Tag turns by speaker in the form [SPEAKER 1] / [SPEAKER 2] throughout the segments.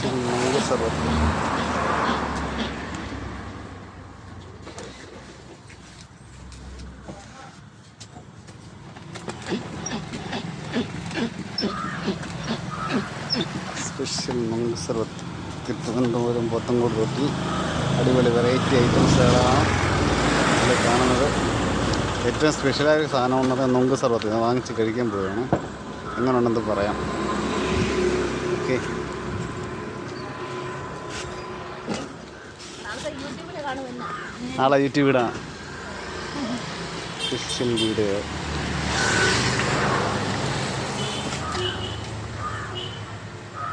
[SPEAKER 1] Special mango sharbat Thiruvananthapuram Pothencode തൊട്ടി. അടിപൊളി variety ഐറ്റംസുകളാണ് ഇതിൽ കാണുന്നത്. ഏറ്റവും സ്പെഷ്യലായ സാധനം എന്നത് നുങ്ക് സർബത്ത് ഞാൻ വാങ്ങിച്ച് കഴിക്കാൻ പോവുകയാണ് എങ്ങനെയുണ്ടെന്ന് പറയാം. ഓക്കെ. നാളെ യൂട്യൂബിടാ ക്രിസ്ത്യൻ വീഡിയോ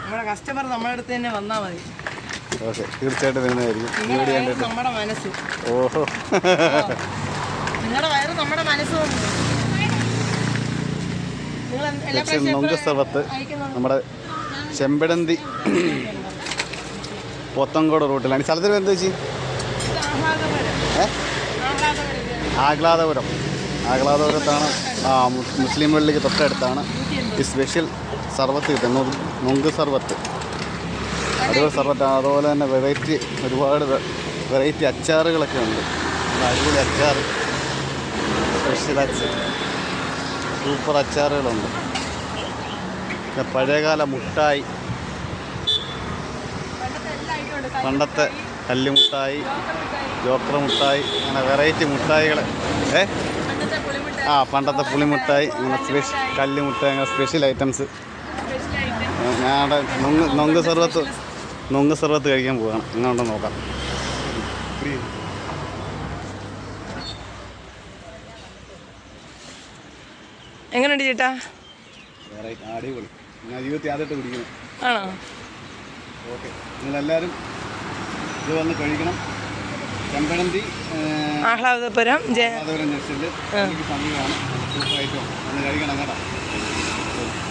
[SPEAKER 2] നമ്മുടെ കസ്റ്റമർ നമ്മുടെ അടുത്ത് തന്നെ വന്നാൽ മതി.
[SPEAKER 1] ഓക്കെ തീർച്ചയായിട്ടും വരുന്നതായിരിക്കും.
[SPEAKER 2] നമ്മുടെ മനസ്സും.
[SPEAKER 1] ഓഹോ.
[SPEAKER 2] നിങ്ങളുടെ വയറ് നമ്മുടെ മനസ്സും നിങ്ങൾ എല്ലാ
[SPEAKER 1] സ്പെഷ്യൽ നൊങ്ക്
[SPEAKER 2] പ്രാവശ്യം
[SPEAKER 1] നമ്മുടെ ചെമ്പടന്തി. പോത്തങ്കോട് റൂട്ടിലാണ്. ഈ സ്ഥലത്തിന് എന്താ
[SPEAKER 2] വെച്ചി ആഹ്ലാദപരം.
[SPEAKER 1] ആഹ്ലാദപുരത്താണ്. ആ മുസ്ലിം പള്ളിക്ക് തൊട്ടടുത്താണ്. ഈ സ്പെഷ്യൽ സർവത്ത് കിട്ടുന്നത്. നുങ്ക് സർവത്ത്. അടിപൊളി സർവത്ത്. അതുപോലെ തന്നെ വെറൈറ്റി ഒരുപാട് വെറൈറ്റി അച്ചാറുകളൊക്കെ ഉണ്ട്. അടിപൊളി അച്ചാർ സ്പെഷ്യൽ അച്ചാർ സൂപ്പർ അച്ചാറുകളുണ്ട്. പിന്നെ പഴയകാല മുട്ടായി
[SPEAKER 2] പണ്ടത്തെ എല്ലാ item ഉണ്ട്.
[SPEAKER 1] പണ്ടത്തെ കല്ലുമുട്ടായി ജോക്കർ മുട്ടായി അങ്ങനെ വെറൈറ്റി മുട്ടായികൾ ഏ? ആ പണ്ടത്തെ പുളിമുട്ടായി അങ്ങനെ സ്പെഷ്യൽ കല്ലുമുട്ടായി അങ്ങനെ സ്പെഷ്യൽ ഐറ്റംസ്.
[SPEAKER 2] ഐറ്റം
[SPEAKER 1] നൊങ്ങ് നൊങ്ക് സർവത്ത് നൊങ്ക് സർവത്ത് കഴിക്കാൻ പോവാണ്. അങ്ങനെ നോക്കാം.
[SPEAKER 2] എങ്ങനെയുണ്ട് ചേട്ടാ?
[SPEAKER 1] അടിപൊളി. ഞാൻ ജീവിതത്തിൽ ആദ്യമായിട്ട് കുടിക്കുന്നു
[SPEAKER 2] ആണോ?
[SPEAKER 1] ഓക്കെ. നിങ്ങളെല്ലാവരും ഇത് വന്ന് കഴിക്കണം. ചെമ്പഴന്തി
[SPEAKER 2] ആഹ്ലാദപുരം ജയ
[SPEAKER 1] ജസ്റ്റിൽ സമീപമാണ് സൂപ്പറായിട്ടും ഒന്ന് കഴിക്കണം കേട്ടോ.